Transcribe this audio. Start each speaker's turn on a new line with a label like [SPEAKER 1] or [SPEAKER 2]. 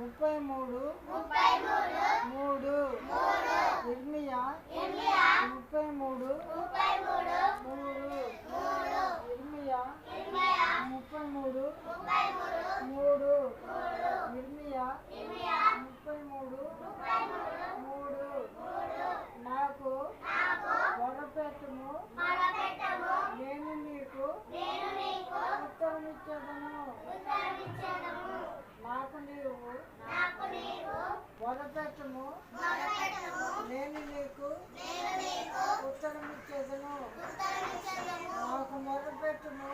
[SPEAKER 1] ముప్పై మూడు. మూడు. ఇర్మియా. ముప్పై మూడు. మూడు. ఇర్మియా. ముప్పై మూడు. మూడు. ఇర్మియా. ముప్పై మూడు. మూడు. నాకు వరపెట్టుము నేను నీకు ఉత్తరమిచ్చదను నాకు నీవు వరపెట్టుము నేను నీకు ఉత్తరమిచ్చేదను నాకు మొరపెట్టుము